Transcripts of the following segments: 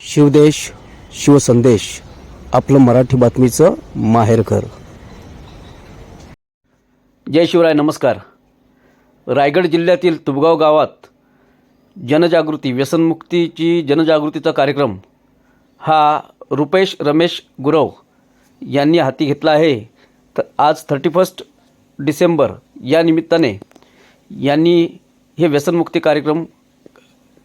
शिवदेश शिवसंदेश आपलं मराठी बातमीचं माहेरघर. जय शिवराय नमस्कार. रायगड जिल्ह्यातील तुबगाव गावात जनजागृती व्यसनमुक्तीची जनजागृतीचा कार्यक्रम हा रुपेश रमेश गुरव यांनी हाती घेतला आहे. तर आज थर्टी फर्स्ट डिसेंबर या निमित्ताने यांनी हे व्यसनमुक्ती कार्यक्रम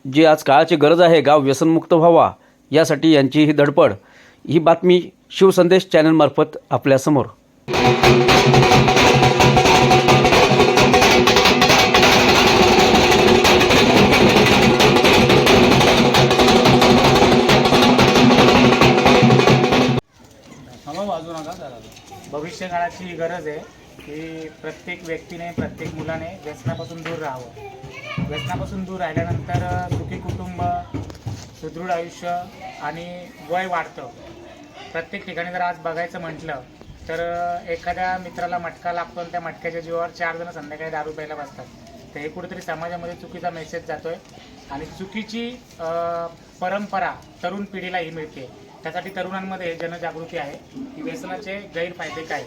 जे आज काळाची गरज आहे गाव व्यसनमुक्त व्हावा यासाठी यांची ही धडपड ही बातमी शिवसंदेश चॅनलमार्फत आपल्यासमोर. भविष्य काळाची ही गरज आहे की प्रत्येक व्यक्तीने प्रत्येक मुलाने व्यसनापासून दूर राहावं. व्यसनापासून दूर राहिल्यानंतर सुखी कुटुंब सुदृढ आयुष्य आणि वय वाढतं. प्रत्येक ठिकाणी जर आज बघायचं म्हटलं तर एखाद्या मित्राला मटका लागतो आणि त्या मटक्याच्या जीवावर चार जण संध्याकाळी दारू प्यायला बसतात. तर हे कुठेतरी समाजामध्ये चुकीचा मेसेज जातो आहे आणि चुकीची परंपरा तरुण पिढीला ही मिळते. त्यासाठी तरुणांमध्ये जनजागृती आहे. की व्यसनाचे गैरफायदे काय?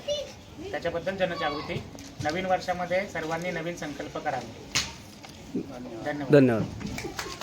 त्याच्याबद्दल जनजागृती. नवीन वर्षामध्ये सर्वांनी नवीन संकल्प करावे. धन्यवाद. धन्यवाद.